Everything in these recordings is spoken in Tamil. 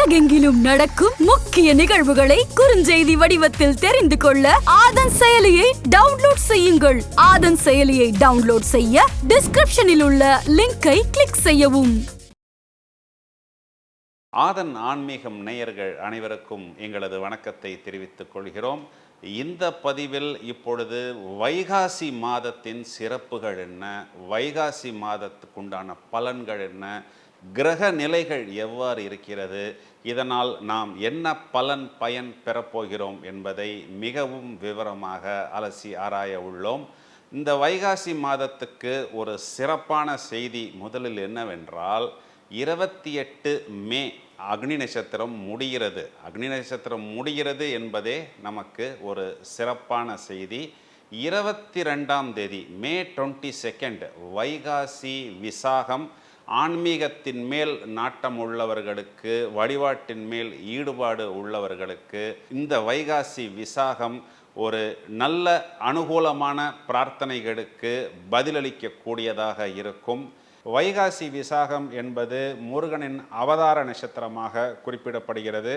உலகெங்கிலும் நடக்கும் முக்கிய நிகழ்வுகளை குறுஞ்செய்தி வடிவத்தில் தெரிந்து கொள்ள ஆதன் செயலியை டவுன்லோட் செய்யுங்கள். ஆதன் செயலியை டவுன்லோட் செய்ய டிஸ்கிரிப்ஷனில் உள்ள லிங்கை கிளிக் செய்யவும். ஆதன் ஆன்மீகம் நேயர்கள் அனைவருக்கும் எங்களது வணக்கத்தை தெரிவித்துக் கொள்கிறோம். இந்த பதிவில் இப்பொழுது வைகாசி மாதத்தின் சிறப்புகள் என்ன? வைகாசி மாதத்துக்குண்டான பலன்கள் என்ன? கிரக நிலைகள் எவ்வாறு இருக்கிறது? இதனால் நாம் என்ன பலன் பயன் பெறப்போகிறோம் என்பதை மிகவும் விவரமாக அலசி ஆராய உள்ளோம். இந்த வைகாசி மாதத்துக்கு ஒரு சிறப்பான செய்தி முதலில் என்னவென்றால் இருபத்தி எட்டு மே அக்னி நட்சத்திரம் முடிகிறது. அக்னி நட்சத்திரம் முடிகிறது என்பதே நமக்கு ஒரு சிறப்பான செய்தி. இருபத்தி ரெண்டாம் தேதி May twenty second Vaikasi Visakam ஆன்மீகத்தின் மேல் நாட்டம் உள்ளவர்களுக்கு வழிபாட்டின் மேல் ஈடுபாடு உள்ளவர்களுக்கு இந்த வைகாசி விசாகம் ஒரு நல்ல அனுகூலமான பிரார்த்தனைகளுக்கு பதிலளிக்கக்கூடியதாக இருக்கும். வைகாசி விசாகம் என்பது முருகனின் அவதார நட்சத்திரமாக குறிப்பிடப்படுகிறது.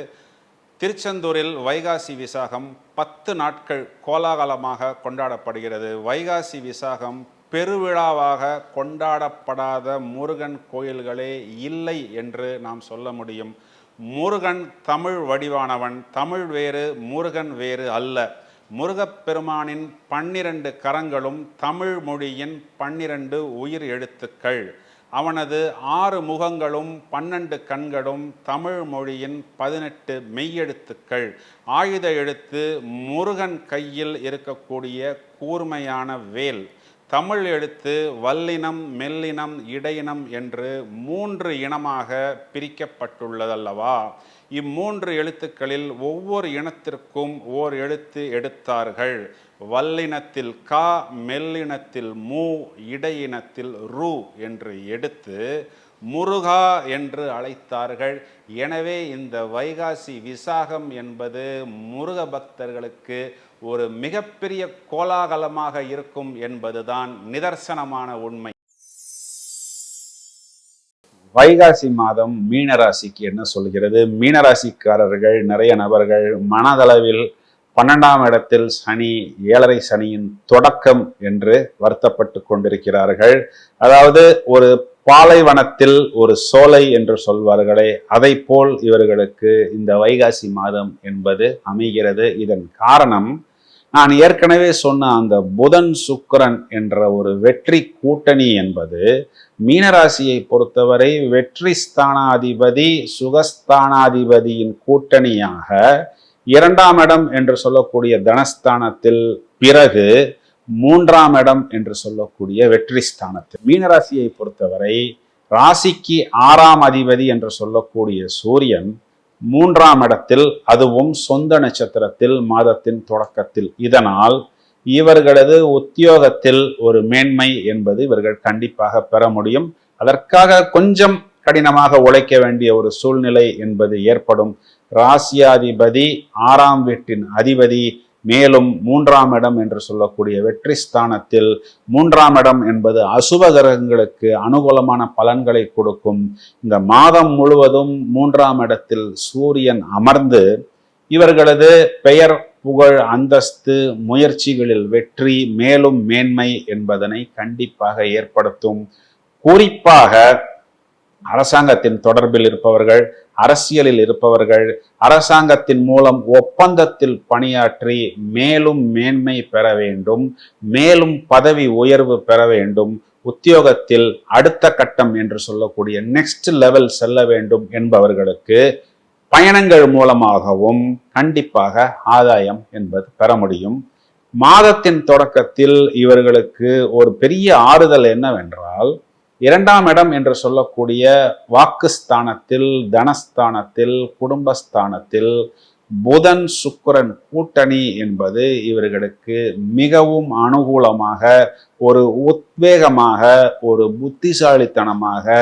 திருச்செந்தூரில் வைகாசி விசாகம் பத்து நாட்கள் கோலாகலமாக கொண்டாடப்படுகிறது. வைகாசி விசாகம் பெருவிழாவாக கொண்டாடப்படாத முருகன் கோயில்களே இல்லை என்று நாம் சொல்ல முடியும். முருகன் தமிழ் வடிவானவன் தமிழ் வேறு முருகன் வேறு அல்ல. முருகப்பெருமானின் பன்னிரண்டு கரங்களும் தமிழ் மொழியின் பன்னிரண்டு உயிர் எழுத்துக்கள். அவனது ஆறு முகங்களும் பன்னெண்டு கண்களும் தமிழ் மொழியின் பதினெட்டு மெய்யெழுத்துக்கள். ஆயுத எழுத்து முருகன் கையில் இருக்கக்கூடிய கூர்மையான வேல். தமிழ் எழுத்து வல்லினம் மெல்லினம் இடையினம் என்று மூன்று இனமாக பிரிக்கப்பட்டுள்ளதல்லவா? இம்மூன்று எழுத்துக்களில் ஒவ்வொரு இனத்திற்கும் ஓர் எழுத்து எடுத்தார்கள். வல்லினத்தில் கா மெல்லினத்தில் மூ இடையினத்தில் ரு என்று எடுத்து முருகா என்று அழைத்தார்கள். எனவே இந்த வைகாசி விசாகம் என்பது முருக பக்தர்களுக்கு ஒரு மிகப்பெரிய கோலாகலமாக இருக்கும் என்பதுதான் நிதர்சனமான உண்மை. வைகாசி மாதம் மீனராசிக்கு என்ன சொல்கிறது? மீனராசிக்காரர்கள் நிறைய நபர்கள் மனதளவில் பன்னெண்டாம் இடத்தில் சனி ஏழரை சனியின் தொடக்கம் என்று வருத்தப்பட்டு கொண்டிருக்கிறார்கள். அதாவது ஒரு பாலைவனத்தில் ஒரு சோலை என்று சொல்வார்களே அதை போல் இவர்களுக்கு இந்த வைகாசி மாதம் என்பது அமைகிறது. இதன் காரணம் நான் ஏற்கனவே சொன்ன அந்த புதன் சுக்கரன் என்ற ஒரு வெற்றி கூட்டணி என்பது மீனராசியை பொறுத்தவரை வெற்றி ஸ்தானாதிபதி சுகஸ்தானாதிபதியின் கூட்டணியாக இரண்டாம் இடம் என்று சொல்லக்கூடிய தனஸ்தானத்தில் பிறகு மூன்றாம் இடம் என்று சொல்லக்கூடிய வெற்றி ஸ்தானத்தில். மீனராசியை பொறுத்தவரை ராசிக்கு ஆறாம் அதிபதி என்று சொல்லக்கூடிய சூரியன் மூன்றாம் இடத்தில் அதுவும் சொந்த நட்சத்திரத்தில் மாதத்தின் தொடக்கத்தில். இதனால் இவர்களது உத்தியோகத்தில் ஒரு மேன்மை என்பது இவர்கள் கண்டிப்பாக பெற முடியும். அதற்காக கொஞ்சம் கடினமாக உழைக்க வேண்டிய ஒரு சூழ்நிலை என்பது ஏற்படும். ராசியாதிபதி ஆறாம் வீட்டின் அதிபதி மேலும் மூன்றாம் இடம் என்று சொல்லக்கூடிய வெற்றி ஸ்தானத்தில் மூன்றாம் இடம் என்பது அசுப கிரகங்களுக்கு அனுகூலமான பலன்களை கொடுக்கும். இந்த மாதம் முழுவதும் மூன்றாம் இடத்தில் சூரியன் அமர்ந்து இவர்களது பெயர் புகழ் அந்தஸ்து முயற்சிகளில் வெற்றி மேலும் மேன்மை என்பதனை கண்டிப்பாக ஏற்படுத்தும். குறிப்பாக அரசாங்கத்தின் தொடர்பில் இருப்பவர்கள் அரசியலில் இருப்பவர்கள் அரசாங்கத்தின் மூலம் ஒப்பந்தத்தில் பணியாற்றி மேலும் மேன்மை பெற வேண்டும் மேலும் பதவி உயர்வு பெற வேண்டும் உத்தியோகத்தில் அடுத்த கட்டம் என்று சொல்லக்கூடிய நெக்ஸ்ட் லெவல் செல்ல வேண்டும் என்பவர்களுக்கு பயணங்கள் மூலமாகவும் கண்டிப்பாக ஆதாயம் என்பது பெற முடியும். மாதத்தின் தொடக்கத்தில் இவர்களுக்கு ஒரு பெரிய ஆறுதல் என்னவென்றால் இரண்டாம் இடம் என்று சொல்லக்கூடிய வாக்குஸ்தானத்தில் தனஸ்தானத்தில் குடும்பஸ்தானத்தில் புதன் சுக்கரன் கூட்டணி என்பது இவர்களுக்கு மிகவும் அனுகூலமாக ஒரு உத்வேகமாக ஒரு புத்திசாலித்தனமாக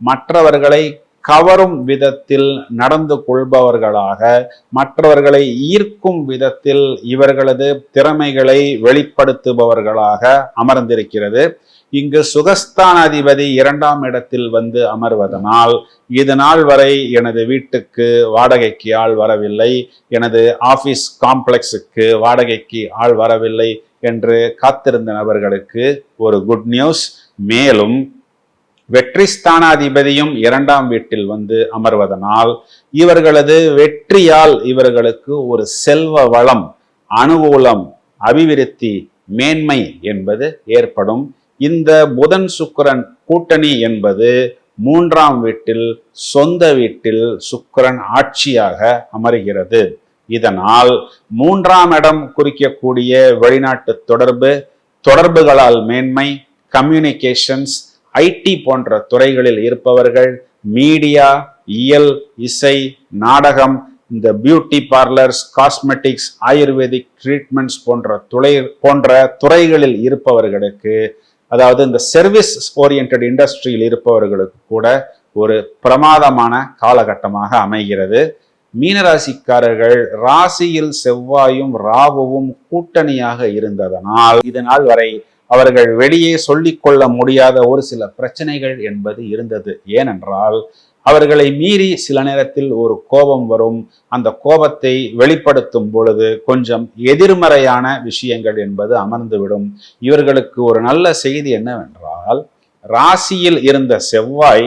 மற்றவர்களை கவரும் விதத்தில் நடந்து கொள்பவர்களாக மற்றவர்களை ஈர்க்கும் விதத்தில் இவர்களது திறமைகளை வெளிப்படுத்துபவர்களாக அமர்ந்திருக்கிறது. இங்கு சுகஸ்தானாதிபதி இரண்டாம் இடத்தில் வந்து அமர்வதனால் இது நாள் வரை எனது வீட்டுக்கு வாடகைக்கு ஆள் வரவில்லை எனது ஆபீஸ் காம்ப்ளெக்ஸுக்கு வாடகைக்கு ஆள் வரவில்லை என்று காத்திருந்த நபர்களுக்கு ஒரு குட் நியூஸ் மேலும் வெற்றி ஸ்தானாதிபதியும் இரண்டாம் வீட்டில் வந்து அமர்வதனால் இவர்களது வெற்றியால் இவர்களுக்கு ஒரு செல்வ வளம் அனுகூலம் அபிவிருத்தி மேன்மை என்பது ஏற்படும். இந்த புதன் சுக்கிரன் கூட்டணி என்பது மூன்றாம் வீட்டில் சொந்த வீட்டில் சுக்கிரன் ஆட்சியாக அமர்கிறது. இதனால் மூன்றாம் இடம் குறிக்கக்கூடிய வெளிநாட்டு தொடர்பு தொடர்புகளால் மேன்மை கம்யூனிகேஷன்ஸ் ஐடி போன்ற துறைகளில் இருப்பவர்கள் மீடியா இயல் இசை நாடகம் இந்த beauty parlours cosmetics ayurvedic treatments போன்ற துறை போன்ற துறைகளில் இருப்பவர்களுக்கு அதாவது இந்த சர்வீஸ் ஓரியன்ட் இண்டஸ்ட்ரியில் இருப்பவர்களுக்கு கூட ஒரு பிரமாதமான காலகட்டமாக அமைகிறது. மீனராசிக்காரர்கள் ராசியில் செவ்வாயும் ராகுவும் கூட்டணியாக இருந்ததனால் இது நாள் வரை அவர்கள் வெளியே சொல்லிக்கொள்ள முடியாத ஒரு சில பிரச்சனைகள் என்பது இருந்தது. ஏனென்றால் அவர்களை மீறி சில நேரத்தில் ஒரு கோபம் வரும். அந்த கோபத்தை வெளிப்படுத்தும் பொழுது கொஞ்சம் எதிர்மறையான விஷயங்கள் என்பது அமர்ந்துவிடும். இவர்களுக்கு ஒரு நல்ல செய்தி என்னவென்றால் ராசியில் இருந்த செவ்வாய்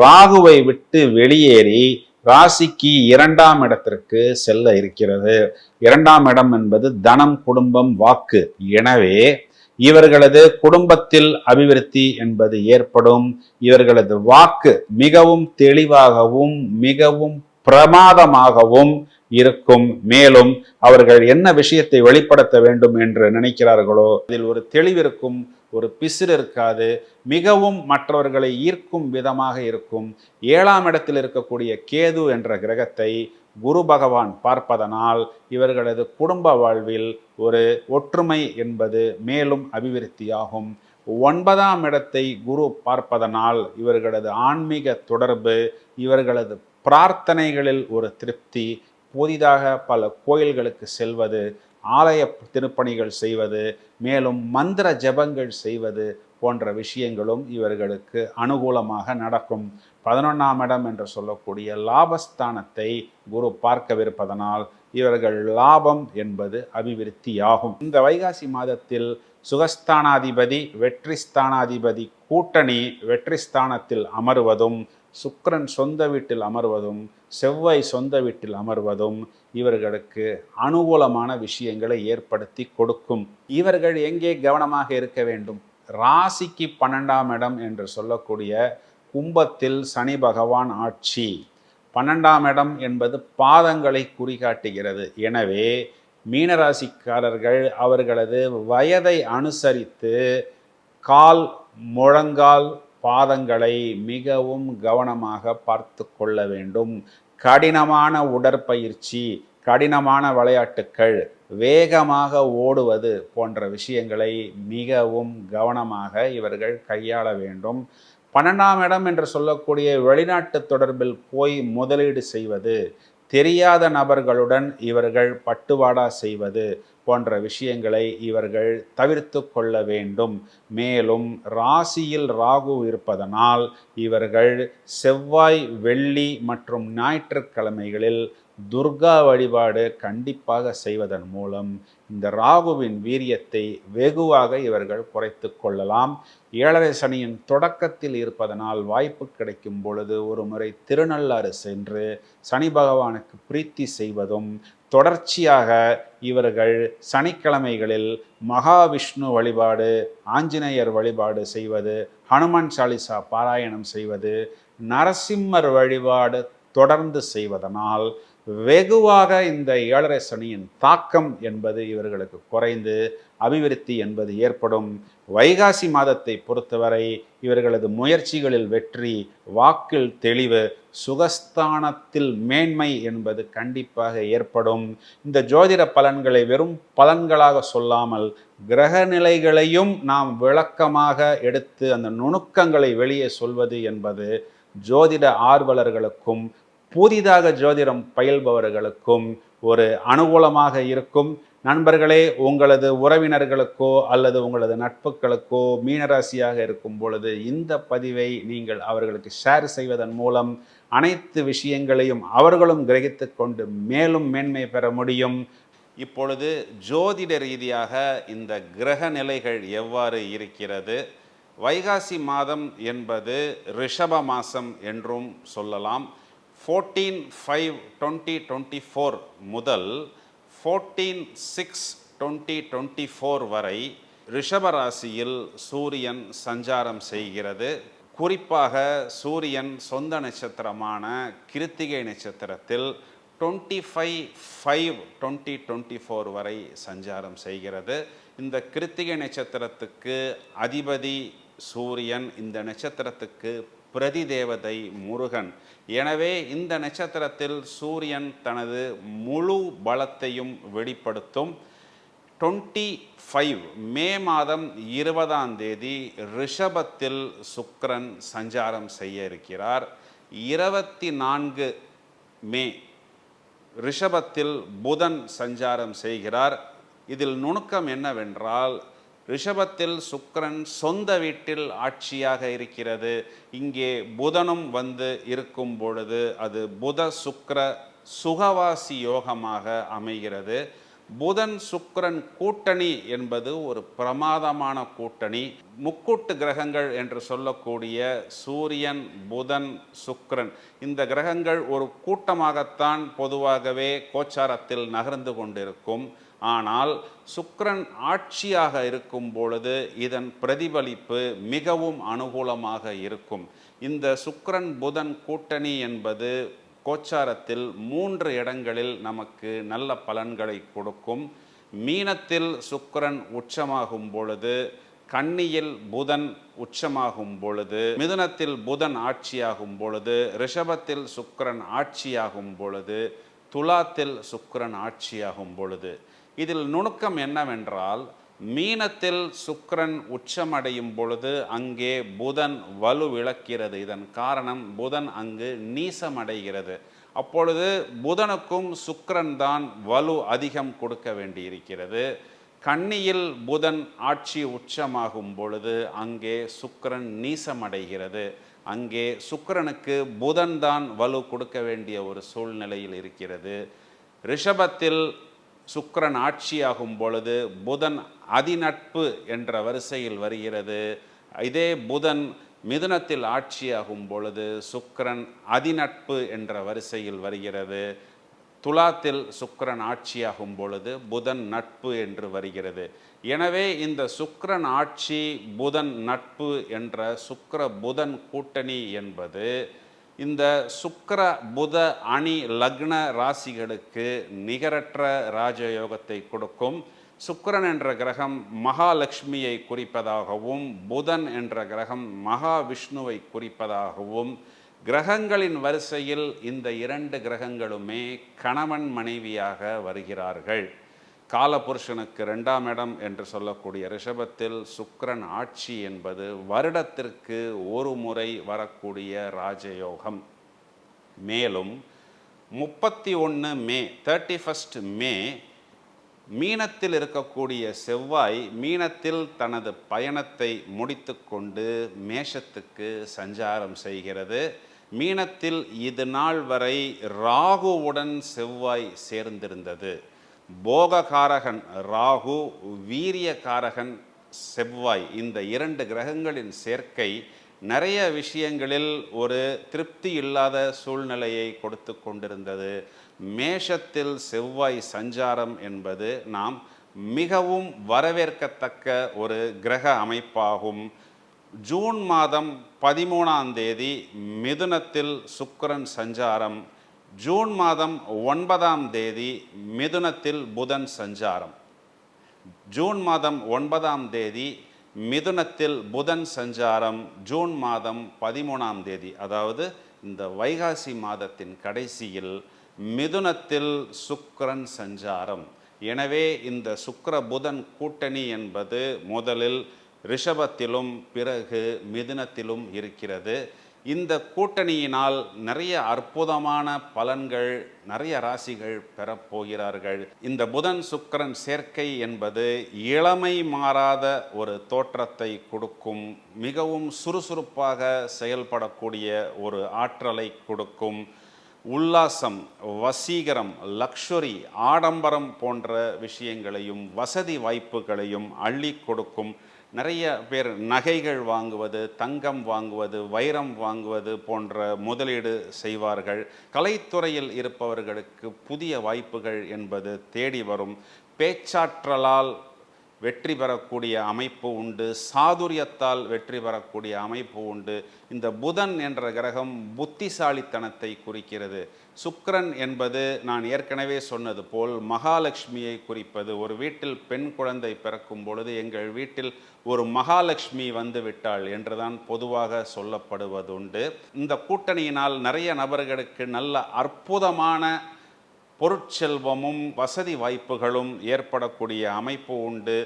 ராகுவை விட்டு வெளியேறி ராசிக்கு இரண்டாம் இடத்திற்கு செல்ல இருக்கிறது. இரண்டாம் இடம் என்பது தனம் குடும்பம் வாக்கு. எனவே இவர்களது குடும்பத்தில் அபிவிருத்தி என்பது ஏற்படும். இவர்களது வாக்கு மிகவும் தெளிவாகவும் மிகவும் பிரமாதமாகவும் இருக்கும். மேலும் அவர்கள் என்ன விஷயத்தை வெளிப்படுத்த வேண்டும் என்று நினைக்கிறார்களோ அதில் ஒரு தெளிவிருக்கும் ஒரு பிசிறு இருக்காது. மிகவும் மற்றவர்களை ஈர்க்கும் விதமாக இருக்கும். ஏழாம் இடத்தில் இருக்கக்கூடிய கேது என்ற கிரகத்தை குரு பகவான் பார்ப்பதனால் இவர்களது குடும்ப வாழ்வில் ஒரு ஒற்றுமை என்பது மேலும் அபிவிருத்தியாகும். ஒன்பதாம் இடத்தை குரு பார்ப்பதனால் இவர்களது ஆன்மீக தொடர்பு இவர்களது பிரார்த்தனைகளில் ஒரு திருப்தி புதிதாக பல கோயில்களுக்கு செல்வது ஆலய திருப்பணிகள் செய்வது மேலும் மந்திர ஜபங்கள் செய்வது போன்ற விஷயங்களும் இவர்களுக்கு அனுகூலமாக நடக்கும். பதினொன்றாம் இடம் என்று சொல்லக்கூடிய லாபஸ்தானத்தை குரு பார்க்கவிருப்பதனால் இவர்கள் லாபம் என்பது அபிவிருத்தியாகும். இந்த வைகாசி மாதத்தில் சுகஸ்தானாதிபதி வெற்றி ஸ்தானாதிபதி கூட்டணி வெற்றி ஸ்தானத்தில் அமர்வதும் சுக்கரன் சொந்த வீட்டில் அமர்வதும் செவ்வாய் சொந்த வீட்டில் அமர்வதும் இவர்களுக்கு அனுகூலமான விஷயங்களை ஏற்படுத்தி கொடுக்கும். இவர்கள் எங்கே கவனமாக இருக்க வேண்டும்? ராசிக்கு பன்னெண்டாம் இடம் என்று சொல்லக்கூடிய கும்பத்தில் சனி பகவான் ஆட்சி. பன்னெண்டாம் இடம் என்பது பாதங்களை குறிகாட்டுகிறது. எனவே மீனராசிக்காரர்கள் அவர்களது வயதை அனுசரித்து கால் முழங்கால் பாதங்களை மிகவும் கவனமாக பார்த்து கொள்ள வேண்டும். கடினமான உடற்பயிற்சி கடினமான விளையாட்டுக்கள் வேகமாக ஓடுவது போன்ற விஷயங்களை மிகவும் கவனமாக இவர்கள் கையாள வேண்டும். பன்னெண்டாம் இடம் என்று சொல்லக்கூடிய வெளிநாட்டு தொடர்பில் போய் முதலீடு செய்வது தெரியாத நபர்களுடன் இவர்கள் பட்டுவாடா செய்வது போன்ற விஷயங்களை இவர்கள் தவிர்த்து கொள்ள வேண்டும். மேலும் ராசியில் ராகு இருப்பதனால் இவர்கள் செவ்வாய் வெள்ளி மற்றும் ஞாயிற்றுக்கிழமைகளில் துர்கா வழிபாடு கண்டிப்பாக செய்வதன் மூலம் இந்த ராகுவின் வீரியத்தை வெகுவாக இவர்கள் குறைத்து கொள்ளலாம். ஏழரை சனியின் தொடக்கத்தில் இருப்பதனால் வாய்ப்பு கிடைக்கும் பொழுது ஒரு முறை திருநள்ளாறு சென்று சனி பகவானுக்கு பிரீத்தி செய்வதும் தொடர்ச்சியாக இவர்கள் சனிக்கிழமைகளில் மகாவிஷ்ணு வழிபாடு ஆஞ்சநேயர் வழிபாடு செய்வது ஹனுமான் சாலிசா பாராயணம் செய்வது நரசிம்மர் வழிபாடு தொடர்ந்து செய்வதனால் வெகுவாக இந்த ஏழரை சனியின் தாக்கம் என்பது இவர்களுக்கு குறைந்து அபிவிருத்தி என்பது ஏற்படும். வைகாசி மாதத்தை பொறுத்தவரை இவர்களது முயற்சிகளில் வெற்றி வாக்கில் தெளிவு சுகஸ்தானத்தில் மேன்மை என்பது கண்டிப்பாக ஏற்படும். இந்த ஜோதிட பலன்களை வெறும் பலன்களாக சொல்லாமல் கிரக நிலைகளையும் நாம் விளக்கமாக எடுத்து அந்த நுணுக்கங்களை வெளியே சொல்வது என்பது ஜோதிட ஆர்வலர்களுக்கும் புதிதாக ஜோதிடம் பயில்பவர்களுக்கும் ஒரு அனுகூலமாக இருக்கும். நண்பர்களே உங்களது உறவினர்களுக்கோ அல்லது உங்களது நட்புகளுக்கோ மீனராசியாக இருக்கும் பொழுது இந்த பதிவை நீங்கள் அவர்களுக்கு ஷேர் செய்வதன் மூலம் அனைத்து விஷயங்களையும் அவர்களும் கிரகித்து கொண்டு மேலும் மேன்மை பெற முடியும். இப்பொழுது ஜோதிட ரீதியாக இந்த கிரக நிலைகள் எவ்வாறு இருக்கிறது? வைகாசி மாதம் என்பது ரிஷப மாதம் என்றும் சொல்லலாம். Fourteen five twenty twenty four முதல் fourteen six twenty twenty four வரை ரிஷபராசியில் சூரியன் சஞ்சாரம் செய்கிறது. குறிப்பாக சூரியன் சொந்த நட்சத்திரமான கிருத்திகை நட்சத்திரத்தில் twenty five five twenty twenty four வரை சஞ்சாரம் செய்கிறது. இந்த கிருத்திகை நட்சத்திரத்துக்கு அதிபதி சூரியன் இந்த நட்சத்திரத்துக்கு பிரதி தேவதை முருகன். எனவே இந்த நட்சத்திரத்தில் சூரியன் தனது முழு பலத்தையும் வெளிப்படுத்தும். டுவெண்ட்டி ஃபைவ் மே மாதம் இருபதாம் தேதி ரிஷபத்தில் சுக்ரன் சஞ்சாரம் செய்ய இருக்கிறார். இருபத்தி நான்கு மே ரிஷபத்தில் புதன் சஞ்சாரம் செய்கிறார். இதில் நுணுக்கம் என்னவென்றால் ரிஷபத்தில் சுக்கரன் சொந்த வீட்டில் ஆட்சியாக இருக்கிறது. இங்கே புதனும் வந்து இருக்கும் பொழுது அது புத சுக்கர சுகவாசி யோகமாக அமைகிறது. புதன் சுக்கரன் கூட்டணி என்பது ஒரு பிரமாதமான கூட்டணி. முக்கூட்டு கிரகங்கள் என்று சொல்லக்கூடிய சூரியன் புதன் சுக்கரன் இந்த கிரகங்கள் ஒரு கூட்டமாகத்தான் பொதுவாகவே கோச்சாரத்தில் நகர்ந்து கொண்டிருக்கும். ஆனால் சுக்ரன் ஆட்சியாக இருக்கும் பொழுது இதன் பிரதிபலிப்பு மிகவும் அனுகூலமாக இருக்கும். இந்த சுக்ரன் புதன் கூட்டணி என்பது கோச்சாரத்தில் மூன்று இடங்களில் நமக்கு நல்ல பலன்களை கொடுக்கும். மீனத்தில் சுக்கரன் உச்சமாகும் பொழுது கன்னியில் புதன் உச்சமாகும் பொழுது மிதுனத்தில் புதன் ஆட்சியாகும் பொழுது ரிஷபத்தில் சுக்கரன் ஆட்சியாகும் பொழுது துலாத்தில் சுக்கரன் ஆட்சியாகும் பொழுது. இதில் நுணுக்கம் என்னவென்றால் மீனத்தில் சுக்கரன் உச்சமடையும் பொழுது அங்கே புதன் வலு விளக்கிறது. இதன் காரணம் புதன் அங்கு நீசமடைகிறது. அப்பொழுது புதனுக்கும் சுக்கரன் தான் வலு அதிகம் கொடுக்க வேண்டியிருக்கிறது. கன்னியில் புதன் ஆட்சி உச்சமாகும் பொழுது அங்கே சுக்கரன் நீசமடைகிறது. அங்கே சுக்கரனுக்கு புதன் தான் வலு கொடுக்க வேண்டிய ஒரு சூழ்நிலையில் இருக்கிறது. ரிஷபத்தில் சுக்கரன் ஆட்சியாகும் பொழுது புதன் அதிநட்பு என்ற வரிசையில் வருகிறது. இதே புதன் மிதுனத்தில் ஆட்சியாகும் பொழுது சுக்கரன் அதிநட்பு என்ற வரிசையில் வருகிறது. துலாத்தில் சுக்கரன் ஆட்சியாகும் பொழுது புதன் நட்பு என்று வருகிறது. எனவே இந்த சுக்கரன் ஆட்சி புதன் நட்பு என்ற சுக்கர புதன் கூட்டணி என்பது இந்த சுக்கர புத அணி லக்ன ராசிகளுக்கு நிகரற்ற ராஜயோகத்தை கொடுக்கும். சுக்கரன் என்ற கிரகம் மகாலட்சுமியை குறிப்பதாகவும் புதன் என்ற கிரகம் மகாவிஷ்ணுவை குறிப்பதாகவும் கிரகங்களின் வரிசையில் இந்த இரண்டு கிரகங்களுமே கணவன் மனைவியாக வருகிறார்கள். காலபுருஷனுக்கு ரெண்டாம் இடம் என்று சொல்லக்கூடிய ரிஷபத்தில் சுக்ரன் ஆட்சி என்பது வருடத்திற்கு ஒரு முறை வரக்கூடிய ராஜயோகம். மேலும் முப்பத்தி ஒன்று மே தேர்ட்டி ஃபஸ்ட் மே மீனத்தில் இருக்கக்கூடிய செவ்வாய் மீனத்தில் தனது பயணத்தை முடித்துக்கொண்டு மேஷத்துக்கு சஞ்சாரம் செய்கிறது. மீனத்தில் இது நாள் வரை ராகுவுடன் செவ்வாய் சேர்ந்திருந்தது. போககாரகன் ராகு வீரியகாரகன் செவ்வாய் இந்த இரண்டு கிரகங்களின் சேர்க்கை நிறைய விஷயங்களில் ஒரு திருப்தி இல்லாத சூழ்நிலையை கொடுத்து கொண்டிருந்தது. மேஷத்தில் செவ்வாய் சஞ்சாரம் என்பது நாம் மிகவும் வரவேற்கத்தக்க ஒரு கிரக அமைப்பாகும். ஜூன் மாதம் பதிமூணாம் தேதி மிதுனத்தில் சுக்கரன் சஞ்சாரம். ஜூன் மாதம் ஒன்பதாம் தேதி மிதுனத்தில் புதன் சஞ்சாரம். ஜூன் மாதம் ஒன்பதாம் தேதி மிதுனத்தில் புதன் சஞ்சாரம் ஜூன் மாதம் பதிமூணாம் தேதி. அதாவது இந்த வைகாசி மாதத்தின் கடைசியில் மிதுனத்தில் சுக்கரன் சஞ்சாரம். எனவே இந்த சுக்கர புதன் கூட்டணி என்பது முதலில் ரிஷபத்திலும் பிறகு மிதுனத்திலும் இருக்கிறது. இந்த கூட்டணியினால் நிறைய அற்புதமான பலன்கள் நிறைய ராசிகள் பெறப்போகிறார்கள் இந்த புதன் சுக்கிரன் சேர்க்கை என்பது இளமை மாறாத ஒரு தோற்றத்தை கொடுக்கும் மிகவும் சுறுசுறுப்பாக செயல்படக்கூடிய ஒரு ஆற்றலை கொடுக்கும். உல்லாசம் வசீகரம் லக்ஷுரி ஆடம்பரம் போன்ற விஷயங்களையும் வசதி வாய்ப்புகளையும் அள்ளி கொடுக்கும். நிறைய பேர் நகைகள் வாங்குவது தங்கம் வாங்குவது வைரம் வாங்குவது போன்ற முதலீடு செய்வார்கள். கலைத்துறையில் இருப்பவர்களுக்கு புதிய வாய்ப்புகள் என்பது தேடி வரும். பேச்சாற்றலால் வெற்றி பெறக்கூடிய அமைப்பு உண்டு. சாதுரியத்தால் வெற்றி பெறக்கூடிய அமைப்பு உண்டு. இந்த புதன் என்ற கிரகம் புத்திசாலித்தனத்தை குறிக்கிறது. சுக்கரன் என்பது நான் ஏற்கனவே சொன்னது போல் மகாலட்சுமியை குறிப்பது. ஒரு வீட்டில் பெண் குழந்தை பிறக்கும் பொழுது எங்கள் வீட்டில் ஒரு மகாலட்சுமி வந்து விட்டாள் என்றுதான் பொதுவாக சொல்லப்படுவதுண்டு. இந்த கூட்டணியினால் நிறைய நபர்களுக்கு நல்ல அற்புதமான பொருட்செல்வமும் வசதி வாய்ப்புகளும் ஏற்படக்கூடிய அமைப்பு உண்டு.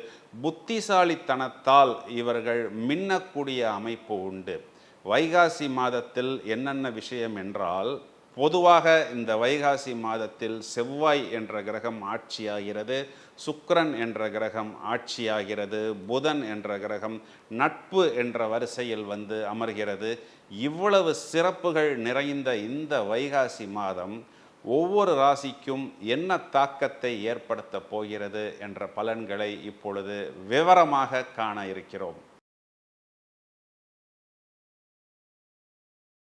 புத்திசாலித்தனத்தால் இவர்கள் மின்னக்கூடிய அமைப்பு உண்டு. வைகாசி மாதத்தில் என்னென்ன விஷயம் என்றால் பொதுவாக இந்த வைகாசி மாதத்தில் செவ்வாய் என்ற கிரகம் ஆட்சியாகிறது சுக்கரன் என்ற கிரகம் ஆட்சியாகிறது புதன் என்ற கிரகம் நட்பு என்ற வரிசையில் வந்து அமர்கிறது. இவ்வளவு சிறப்புகள் நிறைந்த இந்த வைகாசி மாதம் ஒவ்வொரு ராசிக்கும் என்ன தாக்கத்தை ஏற்படுத்த போகிறது என்ற பலன்களை இப்பொழுது விவரமாக காண இருக்கிறோம்.